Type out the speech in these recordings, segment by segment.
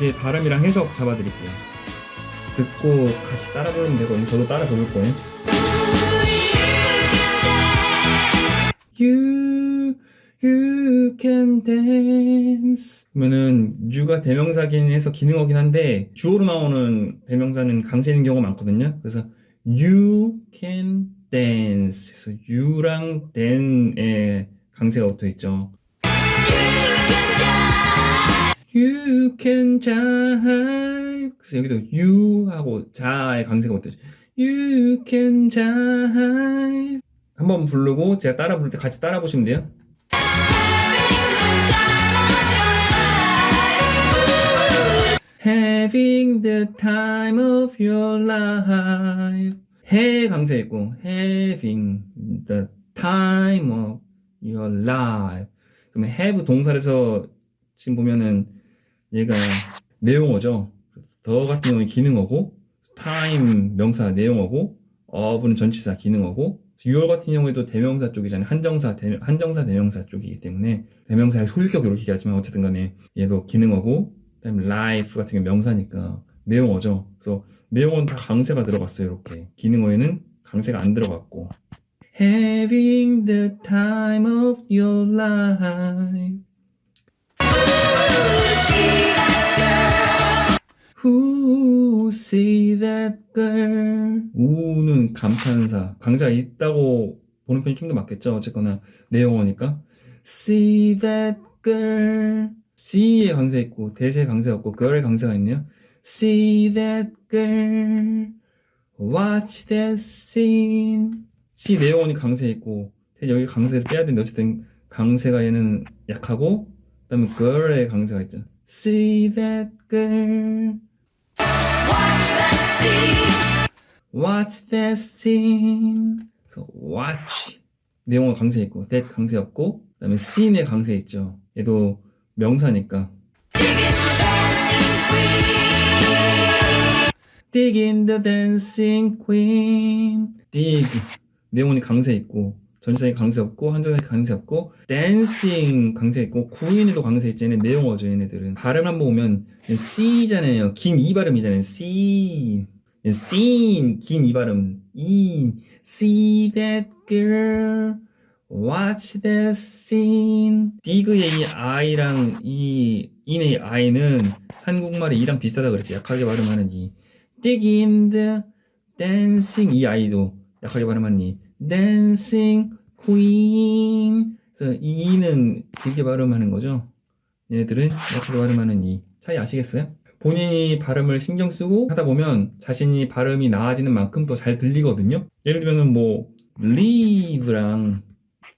이제 발음이랑 해석 잡아드릴게요. 듣고 같이 따라 부르면 되거든요. 저도 따라 부를 거예요. You, you can dance. 그러면은 you가 대명사긴 해서 기능어긴 한데 주어로 나오는 대명사는 강세인 경우가 많거든요. 그래서 you can dance. 그래서 you랑 than에 강세가 붙어 있죠. You can jive. 그래서 여기도 you 하고 자의 강세가 있죠. You can jive. 한번 부르고 제가 따라 부를 때 같이 따라 보시면 돼요. Having the time of your life. 해 강세 있고 having the time of your life. 그러면 have 동사에서 지금 보면은 얘가 내용어죠. 더 같은 경우는 기능어고 time 명사 내용어고 of는 전치사 기능어고 your 같은 경우에도 대명사 쪽이잖아요. 한정사 대, 한정사 대명사 쪽이기 때문에 대명사의 소유격 이렇게 얘기하지만 어쨌든 간에 얘도 기능어고 그다음에 life 같은 게 명사니까 내용어죠. 그래서 내용은 다 강세가 들어갔어요. 이렇게 기능어에는 강세가 안 들어갔고 Having the time of your life Who see that girl? 우는 감탄사. 강자가 있다고 보는 편이 좀 더 맞겠죠? 어쨌거나 내용어니까. See that girl. C에 강세 있고 대세 강세가 없고 girl에 강세가 있네요. See that girl. Watch that scene. C 내용어니 강세 있고 여기 강세를 빼야 되는데 어쨌든 강세가 얘는 약하고 그 다음에 girl에 강세가 있죠. See that girl Watch that scene. 그래서 watch 내용은 강세 있고 that 강세 없고 그다음에 scene에 강세 있죠. 얘도 명사니까. Dig in the dancing queen. dig 내용이 강세 있고 전치사에 강세 없고 한정에 강세 없고 dancing 강세 있고 queen에도 강세. 얘네 내용어죠. 얘네들은. 발음 한번 보면 C잖아요. 긴 이 발음이잖아요. C scene 긴이 발음. in see that girl. Watch that scene. Dig의 이 i랑 이 in의 i는 한국말의 이랑 비슷하다 그랬지. 약하게 발음하는 이. Dig in the dancing. 이 i도 약하게 발음하는 이 dancing queen 그래서 이는 길게 발음하는 거죠 얘네들은 약하게 발음하는 이 차이 아시겠어요? 본인이 발음을 신경 쓰고 하다 보면 자신이 발음이 나아지는 만큼 더 잘 들리거든요. 예를 들면은 뭐 leave랑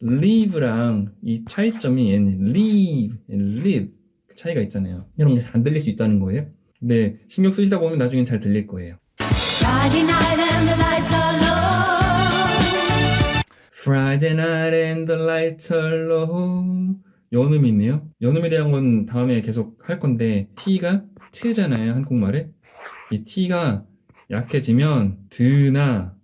live랑 이 차이점이 얘는 live, live 그 차이가 있잖아요. 이런 게잘안 들릴 수 있다는 거예요. 근데 신경 쓰시다 보면 나중엔 잘 들릴 거예요. Friday night and the lights are low. 연음이 있네요. 연음에 대한 건 다음에 계속 할 건데 T가 T잖아요. 한국말에. 이 T가 약해지면 드나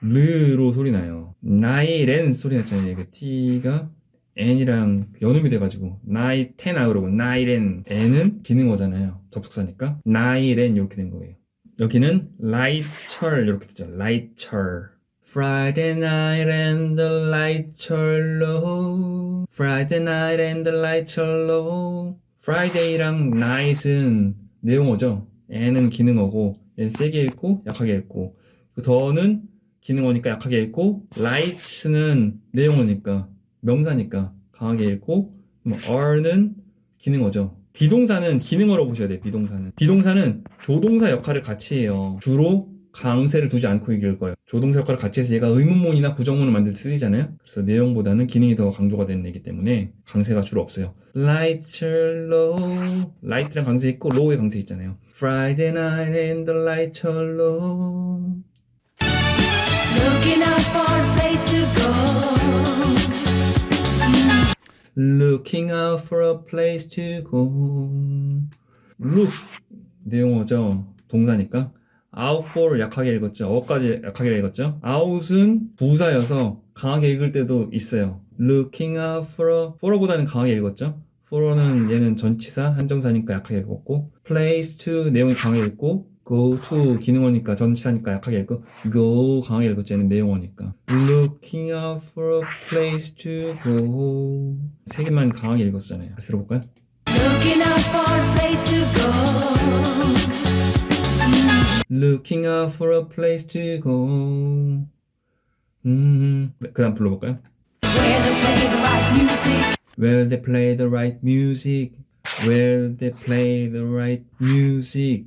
르로 소리 나요. 나이렌 소리 났잖아요. 그 T가 N이랑 연음이 돼가지고 나이 테나 그러고 나이렌 N은 기능어잖아요. 접속사니까 나이렌 이렇게 된 거예요. 여기는 라이철 이렇게 되죠. 라이철. Friday night and the lights are low. Friday night and the lights are low. Friday랑 night은 내용어죠. N은 기능어고, 얘는 세게 읽고 약하게 읽고, 그 더는 기능어니까 약하게 읽고, lights는 내용어니까 명사니까 강하게 읽고, are는 기능어죠. 비동사는 기능어로 보셔야 돼요. 비동사는. 비동사는 조동사 역할을 같이 해요. 주로 강세를 두지 않고 읽을 거예요. 조동사 역할을 같이 해서 얘가 의문문이나 부정문을 만들 때 쓰이잖아요. 그래서 내용보다는 기능이 더 강조가 되는 얘기 때문에 강세가 주로 없어요. Lights are low. light랑 강세 있고 low에 강세 있잖아요. Friday night and the lights are low. Looking out for a place to go. Looking out for a place to go. Look 내용어죠. 동사니까. For 약하게 읽었죠. 어까지 약하게 읽었죠. out은 부사여서 강하게 읽을 때도 있어요. Looking out for for보다는 강하게 읽었죠. for는 얘는 전치사 한정사니까 약하게 읽었고 place to 내용이 강하게 읽고 go to 기능어니까 전치사니까 약하게 읽고 go 강하게 읽었지 얘는 내용어니까 looking out for a place to go 세 개만 강하게 읽었잖아요 들어볼까요? Looking out for a place to go. Looking out for a place to go 음, 그 다음 불러볼까요? Where they play the right music. Where they play the right music. Where they play the right music.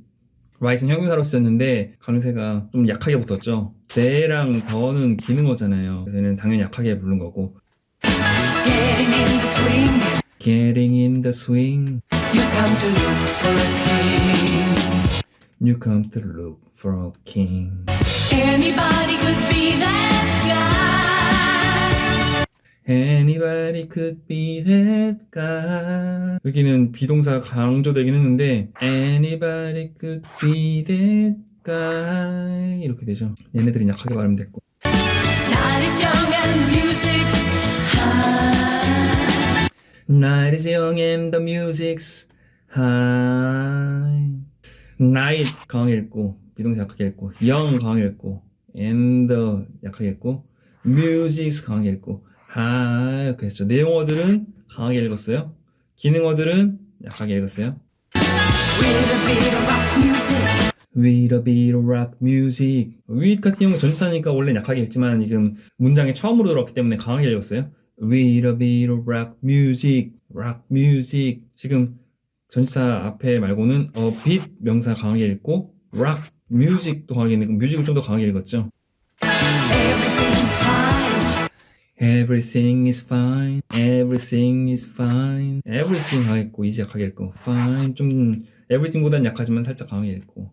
right은 형용사로 쓰였는데 강세가 좀 약하게 붙었죠. the랑 the는 기능어잖아요. 그래서 얘는 당연히 약하게 부른 거고. Getting in the swing. Getting in the swing. You come to look for a king. You come to look for a king. Anybody could be that guy. Anybody could be that guy. 여기는 비동사 강조되긴 했는데 Anybody could be that guy 이렇게 되죠. 얘네들이 약하게 발음 됐고 Night is young and the music's high. Night is young and the music's high. Night 강하게 읽고 비동사 약하게 읽고 young 강하게 읽고 and 약하게 읽고 music's 강하게 읽고 high 이렇게 했죠. 내용어들은 강하게 읽었어요. 기능어들은 약하게 읽었어요. With a bit of rock music. With music. 같은 경우 전치사니까 원래 약하게 읽지만 지금 문장에 처음으로 들어왔기 때문에 강하게 읽었어요. With a bit of rock music. rock music. 지금 전치사 앞에 말고는 a bit 명사 강하게 읽고 rock music도 강하게 읽고 뮤직을 좀 더 강하게 읽었죠. Everything is fine. Everything is fine. Everything 강하게 읽고 easy 약하게 읽고 fine 좀 everything보다는 약하지만 살짝 강하게 읽고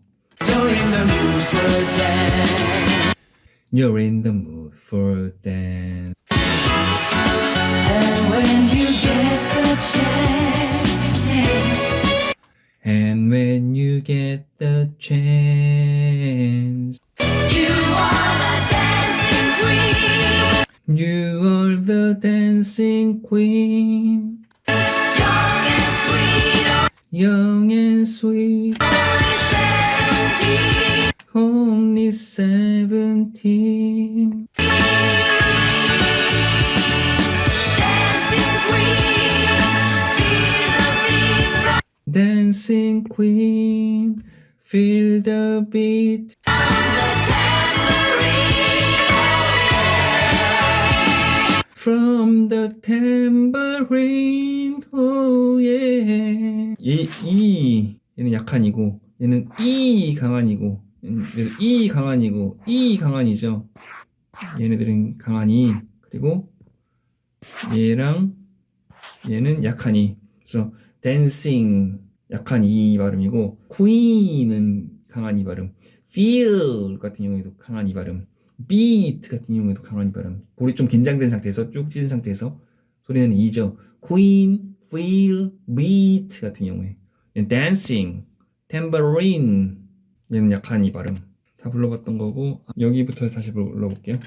You're in the mood for dance. Young and sweet, only seventeen. only seventeen. Dancing queen, feel the beat Dancing queen, feel the beat the tambourine. From the tambourine. Oh yeah. 얘, 이, 얘는 약한이고, 얘는 이 강한이고, 얘는 이 강한이고, 이 강한이죠. 얘네들은 강한이, 그리고 얘랑 얘는 약한이. 그래서 dancing 약한 이 발음이고, queen은 강한 이 발음, feel 같은 경우에도 강한 이 발음, beat 같은 경우에도 강한 이 발음. 볼이 좀 긴장된 상태에서 쭉 찢은 상태에서 소리는 이죠. queen, feel, beat 같은 경우에 얘는 dancing, tambourine 얘는 약한 이 발음. 다 불러봤던 거고 여기부터 다시 불러볼게요.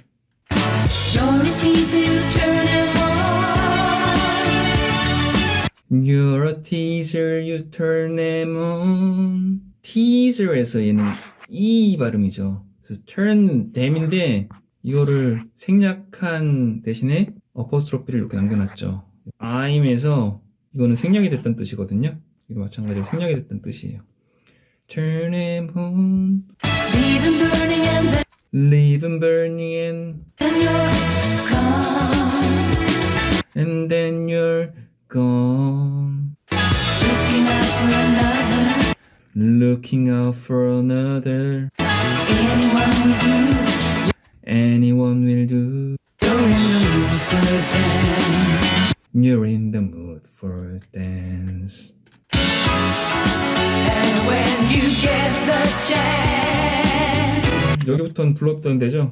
You're a teaser, you turn them on. teaser에서 얘는 이 발음이죠. 그래서 turn them인데 이거를 생략한 대신에 어퍼스트로피를 이렇게 남겨놨죠. I'm에서 이거는 생략이 됐다는 뜻이거든요. 이거 마찬가지로 생략이 됐다는 뜻이에요. Turn them on, Leave him burning and then leave them burning and, you're gone. and then you're gone. Looking out for another. Looking out for another. Anyone will do. Anyone will do. You're in the mood for a dance. You're in the mood for a dance. And when you get the chance. 여기부터는 불렀던 데죠.